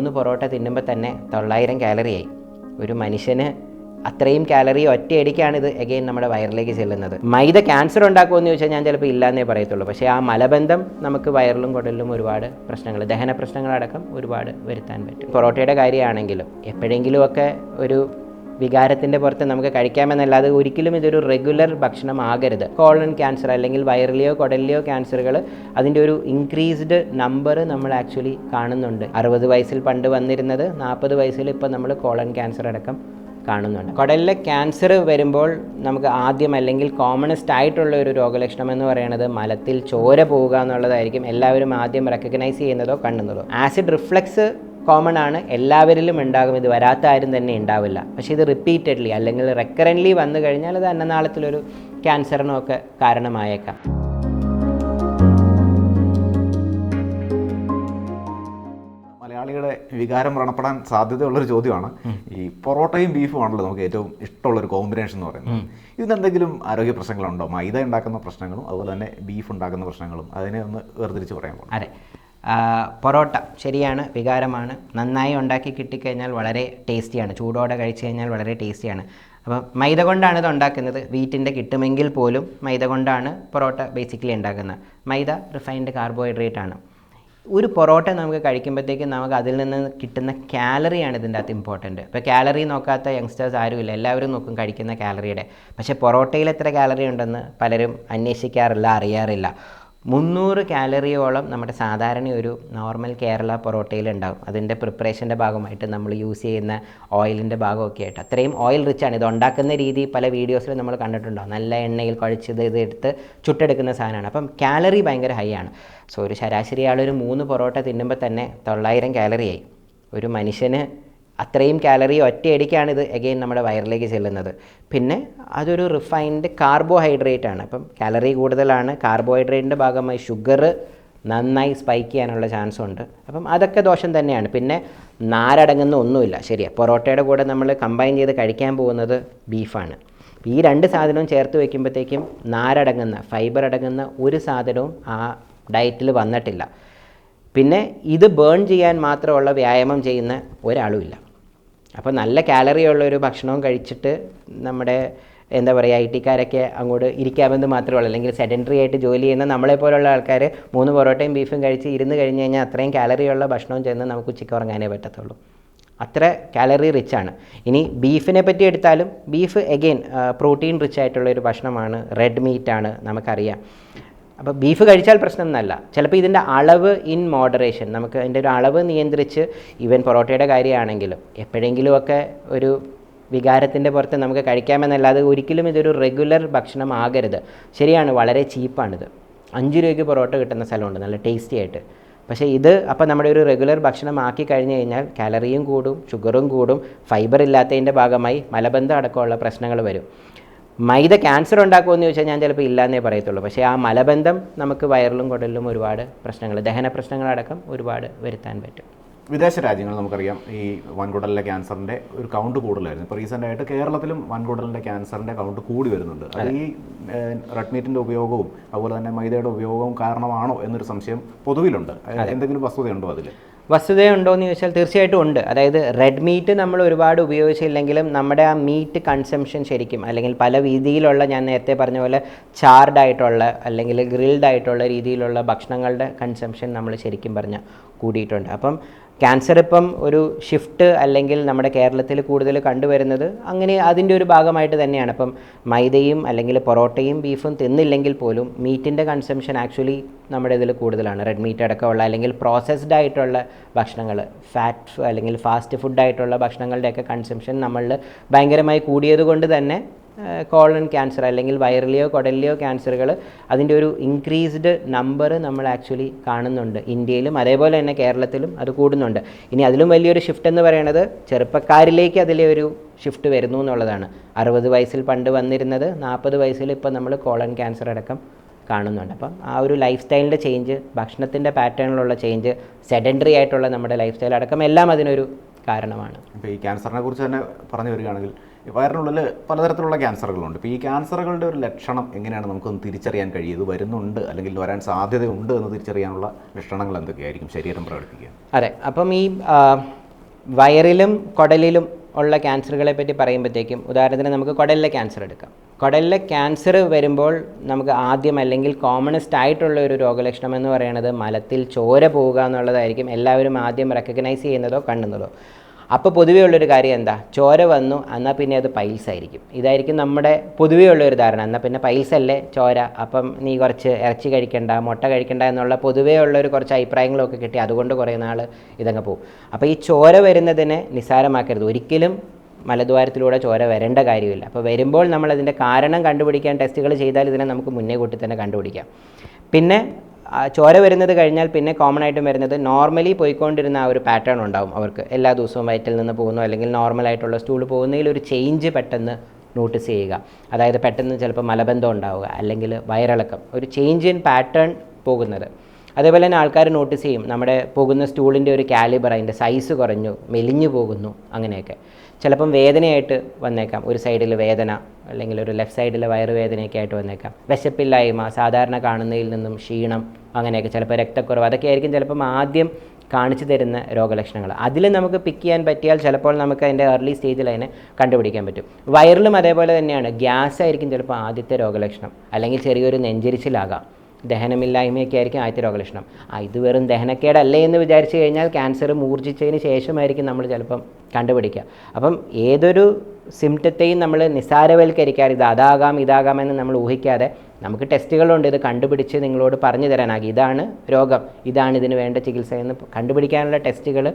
മൂന്ന് പൊറോട്ട തിന്നുമ്പോൾ തന്നെ തൊള്ളായിരം കാലറിയായി. ഒരു മനുഷ്യന് അത്രയും കാലറി ഒറ്റയടിക്കാണ് ഇത് എഗെയിൻ നമ്മുടെ വയറിലേക്ക് ചെല്ലുന്നത്. മൈദ ക്യാൻസർ ഉണ്ടാക്കുമെന്ന് ചോദിച്ചാൽ ഞാൻ ചിലപ്പോൾ ഇല്ലാന്നേ പറയത്തുള്ളൂ. പക്ഷേ ആ മലബന്ധം നമുക്ക് വയറിലും കുടലിലും ഒരുപാട് പ്രശ്നങ്ങൾ ദഹന പ്രശ്നങ്ങളടക്കം ഒരുപാട് വരുത്താൻ പറ്റും. പൊറോട്ടയുടെ കാര്യമാണെങ്കിലും എപ്പോഴെങ്കിലുമൊക്കെ ഒരു വികാരത്തിന്റെ പുറത്ത് നമുക്ക് കഴിക്കാമെന്നല്ലാതെ ഒരിക്കലും ഇതൊരു റെഗുലർ ഭക്ഷണം ആകരുത് കോളൺ ക്യാൻസർ അല്ലെങ്കിൽ വയറിലെയോ കുടലിലെയോ ക്യാൻസറുകൾ അതിന്റെ ഒരു ഇൻക്രീസ്ഡ് നമ്പർ നമ്മൾ ആക്ച്വലി കാണുന്നുണ്ട്. അറുപത് വയസ്സിൽ പണ്ട് വന്നിരുന്നത് നാൽപ്പത് വയസ്സിൽ ഇപ്പോൾ നമ്മൾ കോളൺ ക്യാൻസർ അടക്കം കാണുന്നുണ്ട്. കുടലിലെ ക്യാൻസർ വരുമ്പോൾ നമുക്ക് ആദ്യം അല്ലെങ്കിൽ കോമണസ്റ്റ് ആയിട്ടുള്ള ഒരു രോഗലക്ഷണം എന്ന് പറയുന്നത് മലത്തിൽ ചോര പോവുക എന്നുള്ളതായിരിക്കും. എല്ലാവരും ആദ്യം റെക്കഗ്നൈസ് ചെയ്യുന്നതോ കാണുന്നതോ ആസിഡ് റിഫ്ലക്സ് കോമൺ ആണ്. എല്ലാവരിലും ഉണ്ടാകും. ഇത് വരാത്ത ആരും തന്നെ ഉണ്ടാവില്ല. പക്ഷേ ഇത് റിപ്പീറ്റഡ്ലി അല്ലെങ്കിൽ റെക്കറന്റ്ലി വന്നു കഴിഞ്ഞാൽ അത് അന്നനാളത്തിലൊരു ക്യാൻസറിനോ ഒക്കെ കാരണമായേക്കാം. വികാരം വ്രണപ്പെടാൻ സാധ്യതയുള്ളൊരു ചോദ്യമാണ്. ഈ പൊറോട്ടയും ബീഫും ആണല്ലോ നമുക്ക് ഏറ്റവും ഇഷ്ടമുള്ള ഒരു കോമ്പിനേഷൻ എന്ന് പറയുന്നത്. ഇതിനെന്തെങ്കിലും ആരോഗ്യ പ്രശ്നങ്ങളുണ്ടോ? മൈദ ഉണ്ടാക്കുന്ന പ്രശ്നങ്ങളും അതുപോലെ തന്നെ ബീഫ് ഉണ്ടാക്കുന്ന പ്രശ്നങ്ങളും അതിനെ ഒന്ന് വേർതിരിച്ച് പറയാൻ പോകും അതെ. പൊറോട്ട ശരിയാണ് വികാരമാണ്. നന്നായി ഉണ്ടാക്കി കിട്ടിക്കഴിഞ്ഞാൽ വളരെ ടേസ്റ്റിയാണ്. ചൂടോടെ കഴിച്ചു കഴിഞ്ഞാൽ വളരെ ടേസ്റ്റിയാണ്. അപ്പം മൈദ കൊണ്ടാണ് ഇത് ഉണ്ടാക്കുന്നത്. വീറ്റിന്റെ കിട്ടുമെങ്കിൽ പോലും മൈദ കൊണ്ടാണ് പൊറോട്ട ബേസിക്കലി ഉണ്ടാക്കുന്നത്. മൈദ റിഫൈൻഡ് കാർബോഹൈഡ്രേറ്റ് ആണ്. ഒരു പൊറോട്ട നമുക്ക് കഴിക്കുമ്പോഴത്തേക്കും നമുക്ക് അതിൽ നിന്ന് കിട്ടുന്ന കാലറിയാണ് ഇതിന്റെ അകത്ത് ഇമ്പോർട്ടന്റ് ഇപ്പോൾ കാലറി നോക്കാത്ത യങ്സ്റ്റേഴ്സ് ആരുമില്ല. എല്ലാവരും നോക്കും കഴിക്കുന്ന കാലറിയുടെ പക്ഷേ പൊറോട്ടയിൽ എത്ര കാലറി ഉണ്ടെന്ന് പലരും അന്വേഷിക്കാറില്ല അറിയാറില്ല. മുന്നൂറ് കാലറിയോളം നമ്മുടെ സാധാരണ ഒരു നോർമൽ കേരള പൊറോട്ടയിൽ ഉണ്ടാകും അതിന്റെ പ്രിപ്പറേഷന്റെ ഭാഗമായിട്ട് നമ്മൾ യൂസ് ചെയ്യുന്ന ഓയിലിന്റെ ഭാഗമൊക്കെ ആയിട്ട്. അത്രയും ഓയിൽ റിച്ച് ആണ്. ഇത് ഉണ്ടാക്കുന്ന രീതി പല വീഡിയോസിലും നമ്മൾ കണ്ടിട്ടുണ്ടാകും നല്ല എണ്ണയിൽ കുഴച്ചത് ഇത് എടുത്ത് ചുട്ടെടുക്കുന്ന സാധനമാണ്. അപ്പം കാലറി ഭയങ്കര ഹൈ ആണ്. സോ ഒരു ശരാശരി ആളൊരു മൂന്ന് പൊറോട്ട തിന്നുമ്പോൾ തന്നെ തൊള്ളായിരം കാലറിയായി. ഒരു മനുഷ്യന് അത്രയും കാലറി ഒറ്റയടിക്കാണ് ഇത് എഗെയിൻ നമ്മുടെ വയറിലേക്ക് ചെല്ലുന്നത്. പിന്നെ അതൊരു റിഫൈൻഡ് കാർബോഹൈഡ്രേറ്റ് ആണ്. അപ്പം കാലറി കൂടുതലാണ് കാർബോഹൈഡ്രേറ്റിന്റെ ഭാഗമായി ഷുഗർ നന്നായി സ്പൈക്ക് ചെയ്യാനുള്ള ചാൻസ് ഉണ്ട്. അപ്പം അതൊക്കെ ദോഷം തന്നെയാണ്. പിന്നെ നാരടങ്ങുന്ന ഒന്നുമില്ല. ശരിയാണ് പൊറോട്ടയുടെ കൂടെ നമ്മൾ കമ്പൈൻ ചെയ്ത് കഴിക്കാൻ പോകുന്നത് ബീഫാണ് ഈ രണ്ട് സാധനവും ചേർത്ത് വയ്ക്കുമ്പോഴത്തേക്കും നാരടങ്ങുന്ന ഫൈബർ അടങ്ങുന്ന ഒരു സാധനവും ആ ഡയറ്റിൽ വന്നിട്ടില്ല. പിന്നെ ഇത് ബേൺ ചെയ്യാൻ മാത്രമുള്ള വ്യായാമം ചെയ്യുന്ന ഒരാളുമില്ല അപ്പോൾ നല്ല കാലറി ഉള്ളൊരു ഭക്ഷണവും കഴിച്ചിട്ട് നമ്മുടെ എന്താ പറയുക ഐ ടിക്കാരൊക്കെ അങ്ങോട്ട് ഇരിക്കാമെന്ന് മാത്രമേ ഉള്ളൂ. അല്ലെങ്കിൽ സെഡന്ററി ആയിട്ട് ജോലി ചെയ്യുന്ന നമ്മളെ പോലുള്ള ആൾക്കാർ മൂന്ന് പൊറോട്ടയും ബീഫും കഴിച്ച് ഇരുന്ന് കഴിഞ്ഞ് കഴിഞ്ഞാൽ അത്രയും കാലറിയുള്ള ഭക്ഷണവും ചെന്ന് നമുക്ക് ഉച്ചയ്ക്ക് ഉറങ്ങാനേ പറ്റത്തുള്ളൂ. അത്ര കാലറി റിച്ച് ആണ്. ഇനി ബീഫിനെ പറ്റി എടുത്താലും ബീഫ് എഗെയിൻ പ്രോട്ടീൻ റിച്ച് ആയിട്ടുള്ള ഒരു ഭക്ഷണമാണ്. റെഡ് മീറ്റ് ആണ് നമുക്കറിയാം. അപ്പോൾ ബീഫ് കഴിച്ചാൽ പ്രശ്നം എന്നല്ല ചിലപ്പോൾ ഇതിന്റെ അളവ് ഇൻ മോഡറേഷൻ നമുക്ക് അതിന്റെ ഒരു അളവ് നിയന്ത്രിച്ച് ഈവൻ പൊറോട്ടയുടെ കാര്യമാണെങ്കിലും എപ്പോഴെങ്കിലുമൊക്കെ ഒരു വികാരത്തിന്റെ പുറത്ത് നമുക്ക് കഴിക്കാമെന്നല്ലാതെ ഒരിക്കലും ഇതൊരു റെഗുലർ ഭക്ഷണം ആകരുത് ശരിയാണ് വളരെ ചീപ്പാണിത്. അഞ്ച് രൂപയ്ക്ക് പൊറോട്ട കിട്ടുന്ന സ്ഥലമുണ്ട് നല്ല ടേസ്റ്റി ആയിട്ട്. പക്ഷേ ഇത് അപ്പോൾ നമ്മുടെ ഒരു റെഗുലർ ഭക്ഷണം ആക്കി കഴിഞ്ഞ് കഴിഞ്ഞാൽ കാലറിയും കൂടും ഷുഗറും കൂടും ഫൈബർ ഇല്ലാത്തതിന്റെ ഭാഗമായി മലബന്ധം അടക്കമുള്ള പ്രശ്നങ്ങൾ വരും. മൈദ ക്യാൻസർ ഉണ്ടാക്കുമെന്ന് ചോദിച്ചാൽ ഞാൻ ചിലപ്പോൾ ഇല്ലാന്നേ പറയത്തുള്ളൂ. പക്ഷേ ആ മലബന്ധം നമുക്ക് വയറിലും കുടലിലും ഒരുപാട് പ്രശ്നങ്ങൾ ദഹന പ്രശ്നങ്ങളടക്കം ഒരുപാട് വരുത്താൻ പറ്റും. വിദേശ രാജ്യങ്ങൾ നമുക്കറിയാം ഈ വൻകുടലിലെ ക്യാൻസറിന്റെ ഒരു കൗണ്ട് കൂടുതലായിരുന്നു. ഇപ്പോൾ റീസെന്റ് ആയിട്ട് കേരളത്തിലും വൻകുടലിന്റെ ക്യാൻസറിന്റെ കൗണ്ട് കൂടി വരുന്നുണ്ട്. അത് ഈ റെഡ് മീറ്റിന്റെ ഉപയോഗവും അതുപോലെ തന്നെ മൈദയുടെ ഉപയോഗവും കാരണമാണോ എന്നൊരു സംശയം പൊതുവിലുണ്ട്. എന്തെങ്കിലും വസ്തുതയുണ്ടോ അതിൽ വസ്തുതയുണ്ടോ എന്ന് ചോദിച്ചാൽ തീർച്ചയായിട്ടും ഉണ്ട്. അതായത് റെഡ് മീറ്റ് നമ്മൾ ഒരുപാട് ഉപയോഗിച്ചില്ലെങ്കിലും നമ്മുടെ ആ മീറ്റ് കൺസംഷൻ ശരിക്കും അല്ലെങ്കിൽ പല രീതിയിലുള്ള ഞാൻ നേരത്തെ പറഞ്ഞ പോലെ ചാർഡ് ആയിട്ടുള്ള അല്ലെങ്കിൽ ഗ്രിൽഡ് ആയിട്ടുള്ള രീതിയിലുള്ള ഭക്ഷണങ്ങളുടെ കൺസംഷൻ നമ്മൾ ശരിക്കും പറഞ്ഞാൽ കൂടിയിട്ടുണ്ട്. അപ്പം ക്യാൻസർ ഇപ്പം ഒരു ഷിഫ്റ്റ് അല്ലെങ്കിൽ നമ്മുടെ കേരളത്തിൽ കൂടുതൽ കണ്ടുവരുന്നത് അങ്ങനെ അതിന്റെ ഒരു ഭാഗമായിട്ട് തന്നെയാണ്. അപ്പം മൈദയും അല്ലെങ്കിൽ പൊറോട്ടയും ബീഫും തിന്നില്ലെങ്കിൽ പോലും മീറ്റിന്റെ കൺസംഷൻ ആക്ച്വലി നമ്മുടെ ഇതിൽ കൂടുതലാണ്. റെഡ് മീറ്റ് അടക്കമുള്ള അല്ലെങ്കിൽ പ്രോസസ്ഡ് ആയിട്ടുള്ള ഭക്ഷണങ്ങൾ ഫാറ്റ് അല്ലെങ്കിൽ ഫാസ്റ്റ് ഫുഡായിട്ടുള്ള ഭക്ഷണങ്ങളുടെയൊക്കെ കൺസംഷൻ നമ്മളിൽ ഭയങ്കരമായി കൂടിയത് കൊണ്ട് തന്നെ കോളൺ ക്യാൻസർ അല്ലെങ്കിൽ വയറിലെയോ കുടലിലെയോ ക്യാൻസറുകൾ അതിന്റെ ഒരു ഇൻക്രീസ്ഡ് നമ്പർ നമ്മൾ ആക്ച്വലി കാണുന്നുണ്ട്. ഇന്ത്യയിലും അതേപോലെ തന്നെ കേരളത്തിലും അത് കൂടുന്നുണ്ട്. ഇനി അതിലും വലിയൊരു ഷിഫ്റ്റ് എന്ന് പറയുന്നത് ചെറുപ്പക്കാരിലേക്ക് അതിലെ ഒരു ഷിഫ്റ്റ് വരുന്നു എന്നുള്ളതാണ്. അറുപത് വയസ്സിൽ പണ്ട് വന്നിരുന്നത് നാൽപ്പത് വയസ്സിൽ ഇപ്പോൾ നമ്മൾ കോളൺ ക്യാൻസർ അടക്കം കാണുന്നുണ്ട്. അപ്പം ആ ഒരു ലൈഫ് സ്റ്റൈലിന്റെ ചേഞ്ച് ഭക്ഷണത്തിന്റെ പാറ്റേണിലുള്ള ചേഞ്ച് സെഡൻഡറി ആയിട്ടുള്ള നമ്മുടെ ലൈഫ് സ്റ്റൈൽ അടക്കം എല്ലാം അതിനൊരു കാരണമാണ്. ഇപ്പോൾ ഈ ക്യാൻസറിനെ കുറിച്ച് തന്നെ പറഞ്ഞു വരികയാണെങ്കിൽ വയറിനുള്ളിൽ പലതരത്തിലുള്ള ക്യാൻസറുകളുണ്ട്. ഇപ്പോൾ ഈ ക്യാൻസറുകളുടെ ഒരു ലക്ഷണം എങ്ങനെയാണ് നമുക്കൊന്ന് തിരിച്ചറിയാൻ കഴിയുന്നത് ഇത് വരുന്നുണ്ട് അല്ലെങ്കിൽ വരാൻ സാധ്യതയുണ്ട് എന്ന് തിരിച്ചറിയാനുള്ള ലക്ഷണങ്ങൾ എന്തൊക്കെയായിരിക്കും ശരീരം പ്രകടിപ്പിക്കുക? അതെ. അപ്പം ഈ വയറിലും കുടലിലും ഉള്ള ക്യാൻസറുകളെ പറ്റി പറയുമ്പോഴത്തേക്കും ഉദാഹരണത്തിന് നമുക്ക് കുടലിലെ ക്യാൻസർ എടുക്കാം. കുടലിലെ ക്യാൻസർ വരുമ്പോൾ നമുക്ക് ആദ്യം അല്ലെങ്കിൽ കോമണസ്റ്റ് ആയിട്ടുള്ള ഒരു രോഗലക്ഷണം എന്ന് പറയുന്നത് മലത്തിൽ ചോര പോവുക എന്നുള്ളതായിരിക്കും. എല്ലാവരും ആദ്യം റെക്കഗ്നൈസ് ചെയ്യുന്നതോ കാണുന്നതോ അപ്പോൾ പൊതുവേ ഉള്ളൊരു കാര്യം എന്താ? ചോര വന്നു എന്നാൽ പിന്നെ അത് പൈൽസ് ആയിരിക്കും ഇതായിരിക്കും നമ്മുടെ പൊതുവേ ഉള്ളൊരു ധാരണ. എന്നാൽ പിന്നെ പൈൽസ് അല്ലേ ചോര. അപ്പം നീ കുറച്ച് ഇറച്ചി കഴിക്കണ്ട മുട്ട കഴിക്കണ്ട എന്നുള്ള പൊതുവേ ഉള്ളൊരു കുറച്ച് അഭിപ്രായങ്ങളൊക്കെ കിട്ടി. അതുകൊണ്ട് കുറേ നാൾ ഇതങ്ങ് പോകും അപ്പോൾ ഈ ചോര വരുന്നതിനെ നിസ്സാരമാക്കരുത്. ഒരിക്കലും മലദ്വാരത്തിലൂടെ ചോര വരേണ്ട കാര്യമില്ല. അപ്പോൾ വരുമ്പോൾ നമ്മൾ അതിന്റെ കാരണം കണ്ടുപിടിക്കാൻ ടെസ്റ്റുകൾ ചെയ്താൽ ഇതിനെ നമുക്ക് മുന്നേ കൂട്ടി തന്നെ കണ്ടുപിടിക്കാം. പിന്നെ ചോര വരുന്നത് കഴിഞ്ഞാൽ പിന്നെ കോമൺ ആയിട്ടും വരുന്നത് നോർമലി പോയിക്കൊണ്ടിരുന്ന ആ ഒരു പാറ്റേൺ ഉണ്ടാവും അവർക്ക്. എല്ലാ ദിവസവും വയറ്റിൽ നിന്ന് പോകുന്നു അല്ലെങ്കിൽ നോർമൽ ആയിട്ടുള്ള സ്റ്റൂൾ പോകുന്നതിൽ ഒരു ചേഞ്ച് പെട്ടെന്ന് നോട്ടീസ് ചെയ്യുക. അതായത് പെട്ടെന്ന് ചിലപ്പോൾ മലബന്ധം ഉണ്ടാവുക അല്ലെങ്കിൽ വയറിളക്കം. ഒരു ചേഞ്ച് ഇൻ പാറ്റേൺ പോകുന്നത്. അതേപോലെ തന്നെ ആൾക്കാർ നോട്ടീസ് ചെയ്യും. നമ്മുടെ പോകുന്ന സ്റ്റൂളിന്റെ ഒരു കാലിബർ അതിന്റെ സൈസ് കുറഞ്ഞു മെലിഞ്ഞു പോകുന്നു അങ്ങനെയൊക്കെ. ചിലപ്പം വേദനയായിട്ട് വന്നേക്കാം. ഒരു സൈഡിൽ വേദന അല്ലെങ്കിൽ ഒരു ലെഫ്റ്റ് സൈഡിലെ വയറുവേദനയൊക്കെ ആയിട്ട് വന്നേക്കാം. വിശപ്പില്ലായ്മ സാധാരണ കാണുന്നതിൽ നിന്നും ക്ഷീണം അങ്ങനെയൊക്കെ ചിലപ്പോൾ രക്തക്കുറവ് അതൊക്കെ ആയിരിക്കും ചിലപ്പം ആദ്യം കാണിച്ചു തരുന്ന രോഗലക്ഷണങ്ങൾ. അതിൽ നമുക്ക് പിക്ക് ചെയ്യാൻ പറ്റിയാൽ ചിലപ്പോൾ നമുക്ക് അതിന്റെ ഏർലി സ്റ്റേജിൽ അതിനെ കണ്ടുപിടിക്കാൻ പറ്റും. വയറിലും അതേപോലെ തന്നെയാണ്. ഗ്യാസ് ആയിരിക്കും ചിലപ്പോൾ ആദ്യത്തെ രോഗലക്ഷണം അല്ലെങ്കിൽ ചെറിയൊരു നെഞ്ചരിച്ചിലാകാം. ദഹനമില്ലായ്മയൊക്കെ ആയിരിക്കും ആദ്യത്തെ രോഗലക്ഷണം ആ ഇത് വെറും ദഹനക്കേടല്ലേ എന്ന് വിചാരിച്ചു കഴിഞ്ഞാൽ ക്യാൻസർ മൂർജിച്ചതിന് ശേഷമായിരിക്കും നമ്മൾ ചിലപ്പം കണ്ടുപിടിക്കുക. അപ്പം ഏതൊരു സിംറ്റത്തെയും നമ്മൾ നിസാരവൽക്കരിക്കാറ് ഇത് അതാകാം ഇതാകാമെന്ന് നമ്മൾ ഊഹിക്കാതെ നമുക്ക് ടെസ്റ്റുകളുണ്ട്. ഇത് കണ്ടുപിടിച്ച് നിങ്ങളോട് പറഞ്ഞു തരാനാകും. ഇതാണ് രോഗം. ഇതാണ് ഇതിന് വേണ്ട ചികിത്സ എന്ന് കണ്ടുപിടിക്കാനുള്ള ടെസ്റ്റുകൾ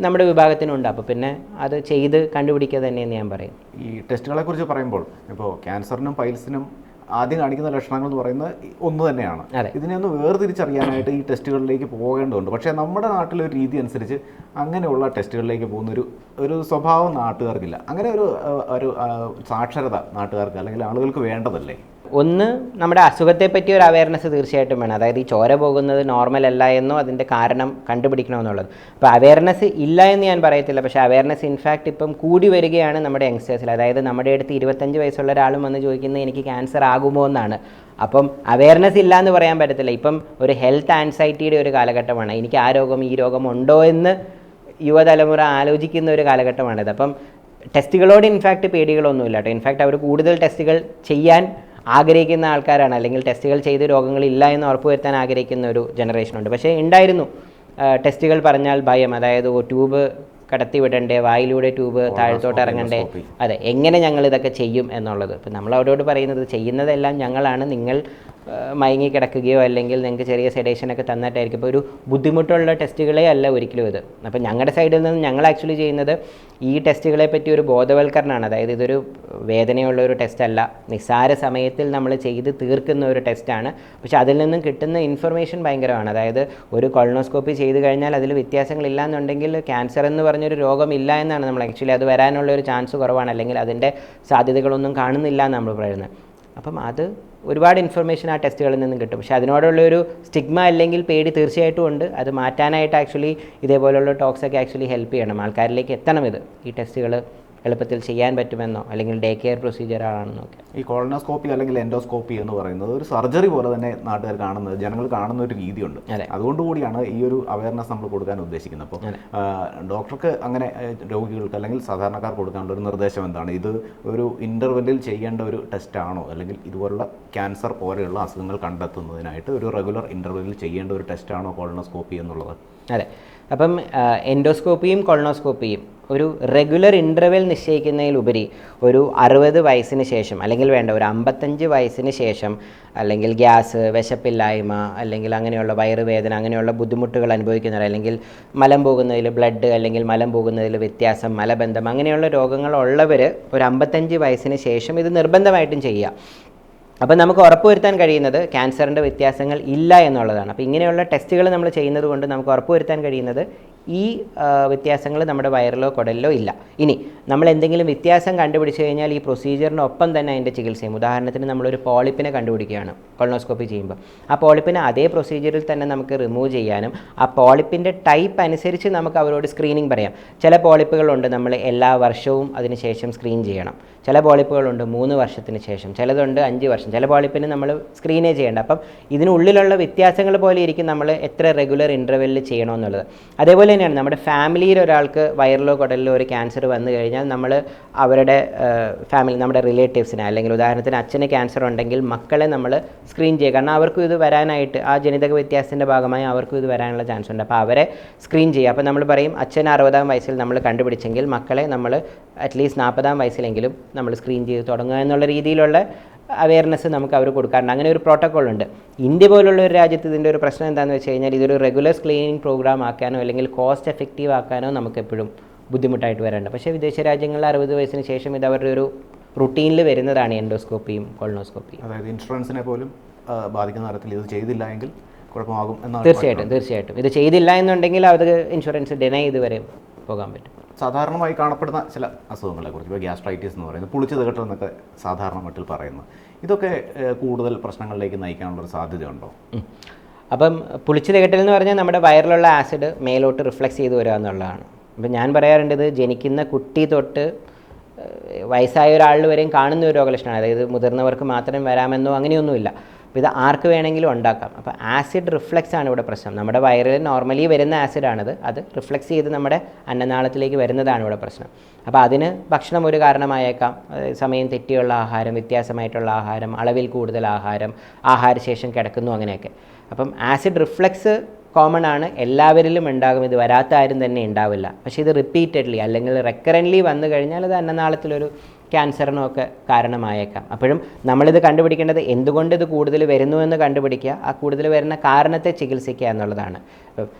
നമ്മുടെ വിഭാഗത്തിനുണ്ട്. അപ്പോൾ പിന്നെ അത് ചെയ്ത് കണ്ടുപിടിക്കുക തന്നെയെന്ന് ഞാൻ പറയും. ഈ ടെസ്റ്റുകളെ കുറിച്ച് പറയുമ്പോൾ ഇപ്പോൾ ക്യാൻസറിനും പൈൽസിനും ആദ്യം കാണിക്കുന്ന ലക്ഷണങ്ങൾ എന്ന് പറയുന്നത് ഒന്ന് തന്നെയാണ്. ഇതിനെ ഒന്ന് വേർതിരിച്ചറിയാനായിട്ട് ഈ ടെസ്റ്റുകളിലേക്ക് പോകേണ്ടതുണ്ട്. പക്ഷേ നമ്മുടെ നാട്ടിലെ ഒരു രീതി അനുസരിച്ച് അങ്ങനെയുള്ള ടെസ്റ്റുകളിലേക്ക് പോകുന്ന ഒരു ഒരു സ്വഭാവം നാട്ടുകാർക്കില്ല. അങ്ങനെ ഒരു ഒരു സാക്ഷരത നാട്ടുകാർക്ക് അല്ലെങ്കിൽ ആളുകൾക്ക് വേണ്ടതല്ലേ? ഒന്ന് നമ്മുടെ അസുഖത്തെ പറ്റി ഒരു അവയർനെസ് തീർച്ചയായിട്ടും വേണം. അതായത് ഈ ചോര പോകുന്നത് നോർമൽ അല്ല എന്നോ അതിന്റെ കാരണം കണ്ടുപിടിക്കണമെന്നുള്ളത്. അപ്പോൾ അവയർനെസ് ഇല്ല എന്ന് ഞാൻ പറയത്തില്ല. പക്ഷേ അവയർനെസ് ഇൻഫാക്റ്റ് ഇപ്പം കൂടി വരികയാണ് നമ്മുടെ യങ്സ്റ്റേഴ്സിൽ അതായത് നമ്മുടെ അടുത്ത് ഇരുപത്തഞ്ച് വയസ്സുള്ള ഒരാളും വന്ന് ചോദിക്കുന്നത് എനിക്ക് ക്യാൻസർ ആകുമോ എന്നാണ്. അപ്പം അവയർനെസ് ഇല്ല എന്ന് പറയാൻ പറ്റത്തില്ല. ഇപ്പം ഒരു ഹെൽത്ത് ആൻസൈറ്റിയുടെ ഒരു കാലഘട്ടമാണ്. എനിക്ക് ആ രോഗം ഈ രോഗം ഉണ്ടോ എന്ന് യുവതലമുറ ആലോചിക്കുന്ന ഒരു കാലഘട്ടമാണിത്. അപ്പം ടെസ്റ്റുകളോട് ഇൻഫാക്റ്റ് പേടികളൊന്നുമില്ല കേട്ടോ. ഇൻഫാക്റ്റ് അവർ കൂടുതൽ ടെസ്റ്റുകൾ ചെയ്യാൻ ആഗ്രഹിക്കുന്ന ആൾക്കാരാണ്. അല്ലെങ്കിൽ ടെസ്റ്റുകൾ ചെയ്ത് രോഗങ്ങളില്ല എന്ന് ഉറപ്പുവരുത്താൻ ആഗ്രഹിക്കുന്ന ഒരു ജനറേഷനുണ്ട് പക്ഷേ ഉണ്ടായിരുന്നു ടെസ്റ്റുകൾ പറഞ്ഞാൽ ഭയം. അതായത് ട്യൂബ് കടത്തി വിടണ്ടേ വായിലൂടെ ട്യൂബ് താഴത്തോട്ട് ഇറങ്ങണ്ടേ. അതെ എങ്ങനെ ഞങ്ങൾ ഇതൊക്കെ ചെയ്യും എന്നുള്ളത്. ഇപ്പം നമ്മൾ അവരോട് പറയുന്നത് ചെയ്യുന്നതെല്ലാം ഞങ്ങളാണ്. നിങ്ങൾ മയങ്ങി കിടക്കുകയോ അല്ലെങ്കിൽ നിങ്ങൾക്ക് ചെറിയ സെഡേഷനൊക്കെ തന്നിട്ടായിരിക്കും. ഇപ്പോൾ ഒരു ബുദ്ധിമുട്ടുള്ള ടെസ്റ്റുകളെ അല്ല ഒരിക്കലും ഇത്. അപ്പോൾ ഞങ്ങളുടെ സൈഡിൽ നിന്ന് ഞങ്ങൾ ആക്ച്വലി ചെയ്യുന്നത് ഈ ടെസ്റ്റുകളെ പറ്റി ഒരു ബോധവൽക്കരണമാണ് അതായത് ഇതൊരു വേദനയുള്ള ഒരു ടെസ്റ്റ് അല്ല. നിസ്സാര സമയത്തിൽ നമ്മൾ ചെയ്ത് തീർക്കുന്ന ഒരു ടെസ്റ്റാണ് പക്ഷെ അതിൽ നിന്നും കിട്ടുന്ന ഇൻഫർമേഷൻ ഭയങ്കരമാണ്. അതായത് ഒരു കൊളനോസ്കോപ്പി ചെയ്ത് കഴിഞ്ഞാൽ അതിൽ വ്യത്യാസങ്ങളില്ല എന്നുണ്ടെങ്കിൽ ക്യാൻസർ എന്ന് പറഞ്ഞൊരു രോഗമില്ല എന്നാണ് നമ്മൾ ആക്ച്വലി അത് വരാനുള്ള ഒരു ചാൻസ് കുറവാണ്. അല്ലെങ്കിൽ അതിന്റെ സാധ്യതകളൊന്നും കാണുന്നില്ല എന്ന് നമ്മൾ പറയുന്നത്. അപ്പം അത് ഒരുപാട് ഇൻഫർമേഷൻ ആ ടെസ്റ്റുകളിൽ നിന്നും കിട്ടും. പക്ഷേ അതിനോടുള്ള ഒരു സ്റ്റിഗ്മ അല്ലെങ്കിൽ പേടി തീർച്ചയായിട്ടും ഉണ്ട്. അത് മാറ്റാനായിട്ട് ആക്ച്വലി ഇതേപോലെയുള്ള ടോക്സ് ഒക്കെ ആക്ച്വലി ഹെൽപ്പ് ചെയ്യണം. ആൾക്കാരിലേക്ക് എത്തണം ഇത്. ഈ ടെസ്റ്റുകൾ എളുപ്പത്തിൽ ചെയ്യാൻ പറ്റുമെന്നോ അല്ലെങ്കിൽ ഡേ കെയർ പ്രൊസീജിയർ ആണെന്നോ ഒക്കെ ഈ കോളനോസ്കോപ്പി അല്ലെങ്കിൽ എൻഡോസ്കോപ്പി എന്ന് പറയുന്നത് ഒരു സർജറി പോലെ തന്നെ നാട്ടുകാർ കാണുന്നത് ജനങ്ങൾ കാണുന്ന ഒരു രീതിയുണ്ട്. അതെ. അതുകൊണ്ട് കൂടിയാണ് ഈ ഒരു അവയർനെസ് നമ്മൾ കൊടുക്കാൻ ഉദ്ദേശിക്കുന്നത്. അപ്പോൾ ഡോക്ടർക്ക് അങ്ങനെ രോഗികൾക്ക് അല്ലെങ്കിൽ സാധാരണക്കാർ കൊടുക്കാനുള്ള ഒരു നിർദ്ദേശം എന്താണ്? ഇത് ഒരു ഇന്റർവെല്ലിൽ ചെയ്യേണ്ട ഒരു ടെസ്റ്റ് ആണോ? അല്ലെങ്കിൽ ഇതുപോലുള്ള ക്യാൻസർ പോലെയുള്ള അസുഖങ്ങൾ കണ്ടെത്തുന്നതിനായിട്ട് ഒരു റെഗുലർ ഇന്റർവെല്ലിൽ ചെയ്യേണ്ട ഒരു ടെസ്റ്റ് ആണോ കോളനോസ്കോപ്പി എന്നുള്ളത്? അതെ. അപ്പം എൻഡോസ്കോപ്പിയും കൊളോണോസ്കോപ്പിയും ഒരു റെഗുലർ ഇന്റർവെൽ നിശ്ചയിക്കുന്നതിലുപരി ഒരു അറുപത് വയസ്സിന് ശേഷം അല്ലെങ്കിൽ വേണ്ട ഒരു അമ്പത്തഞ്ച് വയസ്സിന് ശേഷം അല്ലെങ്കിൽ ഗ്യാസ് വിശപ്പില്ലായ്മ അല്ലെങ്കിൽ അങ്ങനെയുള്ള വയറുവേദന അങ്ങനെയുള്ള ബുദ്ധിമുട്ടുകൾ അനുഭവിക്കുന്നവർ അല്ലെങ്കിൽ മലം പോകുന്നതിൽ ബ്ലഡ് അല്ലെങ്കിൽ മലം പോകുന്നതിൽ വ്യത്യാസം മലബന്ധം അങ്ങനെയുള്ള രോഗങ്ങളുള്ളവർ ഒരു അമ്പത്തഞ്ച് വയസ്സിന് ശേഷം ഇത് നിർബന്ധമായിട്ടും ചെയ്യുക. അപ്പോൾ നമുക്ക് ഉറപ്പുവരുത്താൻ കഴിയുന്നത് ക്യാൻസറിന്റെ വ്യത്യാസങ്ങൾ ഇല്ല എന്നുള്ളതാണ്. അപ്പോൾ ഇങ്ങനെയുള്ള ടെസ്റ്റുകൾ നമ്മൾ ചെയ്യുന്നത് കൊണ്ട് നമുക്ക് ഉറപ്പുവരുത്താൻ കഴിയുന്നത് ഈ വ്യത്യാസങ്ങൾ നമ്മുടെ വയറിലോ കുടലിലോ ഇല്ല. ഇനി നമ്മൾ എന്തെങ്കിലും വ്യത്യാസം കണ്ടുപിടിച്ച് കഴിഞ്ഞാൽ ഈ പ്രൊസീജിയറിനൊപ്പം തന്നെ അതിന്റെ ചികിത്സയും. ഉദാഹരണത്തിന് നമ്മളൊരു പോളിപ്പിനെ കണ്ടുപിടിക്കുകയാണ് കൊളോസ്കോപ്പി ചെയ്യുമ്പോൾ. ആ പോളിപ്പിനെ അതേ പ്രൊസീജിയറിൽ തന്നെ നമുക്ക് റിമൂവ് ചെയ്യാനും ആ പോളിപ്പിന്റെ ടൈപ്പ് അനുസരിച്ച് നമുക്ക് അവരോട് സ്ക്രീനിങ് പറയാം. ചില പോളിപ്പുകളുണ്ട് നമ്മൾ എല്ലാ വർഷവും അതിന് ശേഷം സ്ക്രീൻ ചെയ്യണം. ചില പോളിപ്പുകളുണ്ട് മൂന്ന് വർഷത്തിന് ശേഷം ചിലതുണ്ട് അഞ്ച് വർഷം. ചില പോളിപ്പിന് നമ്മൾ സ്ക്രീനേ ചെയ്യേണ്ട. അപ്പം ഇതിനുള്ളിലുള്ള വ്യത്യാസങ്ങൾ പോലെ ഇരിക്കും നമ്മൾ എത്ര റെഗുലർ ഇന്റർവെല്ലിൽ ചെയ്യണമെന്നുള്ളത് അതേപോലെ തന്നെയാണ്. നമ്മുടെ ഫാമിലിയിൽ ഒരാൾക്ക് വയറിലോ കുടലിലോ ഒരു ക്യാൻസർ വന്നു കഴിഞ്ഞാൽ നമ്മൾ അവരുടെ ഫാമിലി നമ്മുടെ റിലേറ്റീവ്സിനെ അല്ലെങ്കിൽ ഉദാഹരണത്തിന് അച്ഛന് ക്യാൻസർ ഉണ്ടെങ്കിൽ മക്കളെ നമ്മൾ സ്ക്രീൻ ചെയ്യുക. കാരണം അവർക്കും ഇത് വരാനായിട്ട് ആ ജനിതക വ്യത്യാസത്തിന്റെ ഭാഗമായി അവർക്കും ഇത് വരാനുള്ള ചാൻസ് ഉണ്ട്. അപ്പോൾ അവരെ സ്ക്രീൻ ചെയ്യുക. അപ്പോൾ നമ്മൾ പറയും അച്ഛൻ അറുപതാം വയസ്സിൽ നമ്മൾ കണ്ടുപിടിച്ചെങ്കിൽ മക്കളെ നമ്മൾ അറ്റ്ലീസ്റ്റ് നാൽപ്പതാം വയസ്സിലെങ്കിലും നമ്മൾ സ്ക്രീൻ ചെയ്ത് തുടങ്ങുക എന്നുള്ള രീതിയിലുള്ള അവയർനെസ് നമുക്ക് അവർ കൊടുക്കാറുണ്ട്. അങ്ങനെ ഒരു പ്രോട്ടോക്കോൾ ഉണ്ട്. ഇന്ത്യ പോലുള്ള ഒരു രാജ്യത്ത് ഇതിന്റെ ഒരു പ്രശ്നം എന്താണെന്ന് വെച്ച് കഴിഞ്ഞാൽ ഇതൊരു റെഗുലർ ക്ലീനിങ് പ്രോഗ്രാം ആക്കാനോ അല്ലെങ്കിൽ കോസ്റ്റ് എഫക്റ്റീവ് ആക്കാനോ നമുക്ക് എപ്പോഴും ബുദ്ധിമുട്ടായിട്ട് വരാറുണ്ട്. പക്ഷേ വിദേശ രാജ്യങ്ങളിൽ അറുപത് വയസ്സിന് ശേഷം ഇത് അവരുടെ ഒരു റുട്ടീനിൽ വരുന്നതാണ് എൻഡോസ്കോപ്പിയും കൊളനോസ്കോപ്പിയും അതായത് ഇൻഷുറൻസിനെ പോലും ബാധിക്കുന്ന തരത്തിൽ ഇത് ചെയ്തില്ല എങ്കിൽ കുഴപ്പമാകും തീർച്ചയായിട്ടും തീർച്ചയായിട്ടും. ഇത് ചെയ്തില്ല എന്നുണ്ടെങ്കിൽ അത് ഇൻഷുറൻസ് ഡിനൈ ചെയ്ത് വരെ പോകാൻ പറ്റും. സാധാരണമായി കാണപ്പെടുന്ന ചില അസുഖങ്ങളെ കുറിച്ച് ഇപ്പോൾ ഗ്യാസ്ട്രൈറ്റിസ് എന്ന് പറയുന്നത് പുളിച്ചു തകട്ടൽ എന്നൊക്കെ സാധാരണ മട്ടിൽ പറയുന്നു. ഇതൊക്കെ കൂടുതൽ പ്രശ്നങ്ങളിലേക്ക് നയിക്കാനുള്ള ഒരു സാധ്യതയുണ്ടോ. അപ്പം പുളിച്ചു തികട്ടൽ എന്ന് പറഞ്ഞാൽ നമ്മുടെ വയറിലുള്ള ആസിഡ് മേലോട്ട് റിഫ്ലക്സ് ചെയ്ത് വരിക എന്നുള്ളതാണ്. അപ്പം ഞാൻ പറയാറുണ്ട് ഇത് ജനിക്കുന്ന കുട്ടി തൊട്ട് വയസ്സായ ഒരാളിൽ വരെയും കാണുന്ന ഒരു രോഗലക്ഷണമാണ്. അതായത് മുതിർന്നവർക്ക് മാത്രം വരാമെന്നോ അങ്ങനെയൊന്നുമില്ല. അപ്പോൾ ഇത് ആർക്ക് വേണമെങ്കിലും ഉണ്ടാക്കാം. അപ്പോൾ ആസിഡ് റിഫ്ലക്സ് ആണ് ഇവിടെ പ്രശ്നം. നമ്മുടെ വയറിൽ നോർമലി വരുന്ന ആസിഡാണത് അത് റിഫ്ലക്സ് ചെയ്ത് നമ്മുടെ അന്നനാളത്തിലേക്ക് വരുന്നതാണ് ഇവിടെ പ്രശ്നം. അപ്പോൾ അതിന് ഭക്ഷണം ഒരു കാരണമായേക്കാം. സമയം തെറ്റിയുള്ള ആഹാരം വ്യത്യാസമായിട്ടുള്ള ആഹാരം അളവിൽ കൂടുതൽ ആഹാരം ആഹാരശേഷം കിടക്കുന്നു അങ്ങനെയൊക്കെ. അപ്പം ആസിഡ് റിഫ്ലക്സ് കോമൺ ആണ്. എല്ലാവരിലും ഉണ്ടാകും. ഇത് വരാത്ത ആരും തന്നെ ഉണ്ടാവില്ല. പക്ഷേ ഇത് റിപ്പീറ്റഡ്ലി അല്ലെങ്കിൽ റെക്കറന്റ്ലി വന്നു കഴിഞ്ഞാൽ അത് അന്നനാളത്തിലൊരു ക്യാൻസറിനും ഒക്കെ കാരണമായേക്കാം. അപ്പോഴും നമ്മളിത് കണ്ടുപിടിക്കേണ്ടത് എന്തുകൊണ്ട് ഇത് കൂടുതൽ വരുന്നു എന്ന് കണ്ടുപിടിക്കുക ആ കൂടുതൽ വരുന്ന കാരണത്തെ ചികിത്സിക്കുക എന്നുള്ളതാണ്.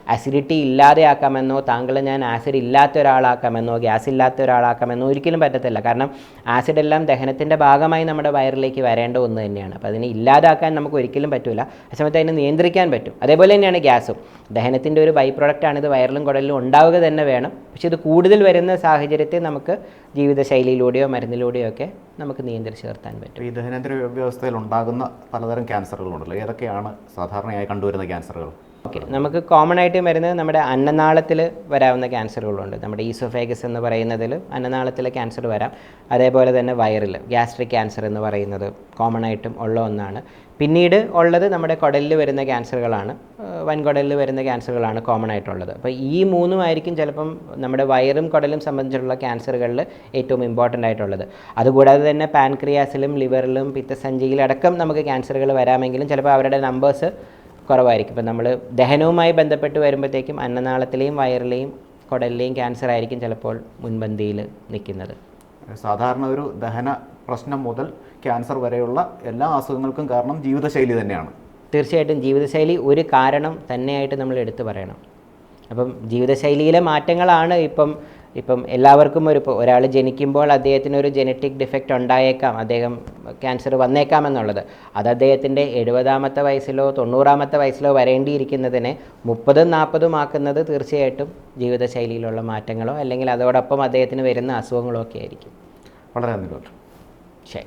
അസിഡിറ്റി ഇല്ലാതെയാക്കാമെന്നോ താങ്കളെ ഞാൻ ആസിഡ് ഇല്ലാത്ത ഒരാളാക്കാമെന്നോ ഗ്യാസ് ഇല്ലാത്ത ഒരാളാക്കാമെന്നോ ഒരിക്കലും പറ്റത്തില്ല. കാരണം ആസിഡ് എല്ലാം ദഹനത്തിന്റെ ഭാഗമായി നമ്മുടെ വയറിലേക്ക് വരേണ്ട ഒന്ന് തന്നെയാണ്. അപ്പോൾ അതിനെ ഇല്ലാതാക്കാൻ നമുക്ക് ഒരിക്കലും പറ്റില്ല ആ സമയത്ത് അതിനെ നിയന്ത്രിക്കാൻ പറ്റും. അതേപോലെ തന്നെയാണ് ഗ്യാസും. ദഹനത്തിന്റെ ഒരു ബൈ പ്രൊഡക്റ്റാണ് ഇത് വയറിലും കുടലിലും ഉണ്ടാവുക തന്നെ വേണം. പക്ഷേ ഇത് കൂടുതൽ വരുന്ന സാഹചര്യത്തെ നമുക്ക് ജീവിതശൈലിയിലൂടെയോ മരുന്നിലൂടെയോ ഒക്കെ നമുക്ക് നിയന്ത്രിച്ച് നിർത്താൻ പറ്റും. ഈ ദഹനേന്ദ്ര വ്യവസ്ഥയിൽ ഉണ്ടാകുന്ന പലതരം ക്യാൻസറുകളുണ്ടല്ലോ. ഏതൊക്കെയാണ് സാധാരണയായി കണ്ടുവരുന്ന ക്യാൻസറുകൾ? ഓക്കെ നമുക്ക് കോമൺ ആയിട്ട് വരുന്നത് നമ്മുടെ അന്നനാളത്തിൽ വരാവുന്ന ക്യാൻസറുകളുണ്ട്. നമ്മുടെ ഈസോഫേഗസ് എന്ന് പറയുന്നതിൽ അന്നനാളത്തിലെ ക്യാൻസർ വരാം. അതേപോലെ തന്നെ വയറിൽ ഗ്യാസ്ട്രിക് ക്യാൻസർ എന്ന് പറയുന്നത് കോമൺ ആയിട്ടും ഉള്ള ഒന്നാണ്. പിന്നീട് ഉള്ളത് നമ്മുടെ കുടലിൽ വരുന്ന ക്യാൻസറുകളാണ്. വൻകുടലിൽ വരുന്ന ക്യാൻസറുകളാണ് കോമൺ ആയിട്ടുള്ളത്. അപ്പോൾ ഈ മൂന്നും ആയിരിക്കും ചിലപ്പം നമ്മുടെ വയറും കുടലും സംബന്ധിച്ചുള്ള ക്യാൻസറുകളിൽ ഏറ്റവും ഇമ്പോർട്ടന്റ് ആയിട്ടുള്ളത്. അതുകൂടാതെ തന്നെ പാൻക്രിയാസിലും ലിവറിലും പിത്തസഞ്ചിയിലടക്കം നമുക്ക് ക്യാൻസറുകൾ വരാമെങ്കിലും ചിലപ്പോൾ അവരുടെ നമ്പേഴ്സ് കുറവായിരിക്കും. ഇപ്പം നമ്മൾ ദഹനവുമായി ബന്ധപ്പെട്ട് വരുമ്പോഴത്തേക്കും അന്നനാളത്തിലെയും വയറിലെയും കുടലിലെയും ക്യാൻസർ ആയിരിക്കും ചിലപ്പോൾ മുൻപന്തിയിൽ നിൽക്കുന്നത്. സാധാരണ ഒരു ദഹന പ്രശ്നം മുതൽ ക്യാൻസർ വരെയുള്ള എല്ലാ അസുഖങ്ങൾക്കും കാരണം ജീവിതശൈലി തന്നെയാണ്. തീർച്ചയായിട്ടും ജീവിതശൈലി ഒരു കാരണം തന്നെയായിട്ട് നമ്മൾ എടുത്തു പറയണം. അപ്പം ജീവിതശൈലിയിലെ മാറ്റങ്ങളാണ് ഇപ്പം ഇപ്പം എല്ലാവർക്കും ഒരു ഒരാൾ ജനിക്കുമ്പോൾ അദ്ദേഹത്തിന് ഒരു ജനറ്റിക് ഡിഫക്റ്റ് ഉണ്ടായേക്കാം. അദ്ദേഹം ക്യാൻസർ വന്നേക്കാം എന്നുള്ളത്. അത് അദ്ദേഹത്തിന്റെ എഴുപതാമത്തെ വയസ്സിലോ തൊണ്ണൂറാമത്തെ വയസ്സിലോ വരേണ്ടിയിരിക്കുന്നതിനെ മുപ്പതും നാൽപ്പതും ആക്കുന്നത് തീർച്ചയായിട്ടും ജീവിതശൈലിയിലുള്ള മാറ്റങ്ങളോ അല്ലെങ്കിൽ അതോടൊപ്പം അദ്ദേഹത്തിന് വരുന്ന അസുഖങ്ങളോ ഒക്കെ ആയിരിക്കും. വളരെ നന്ദി ഡോക്ടർ. ശരി.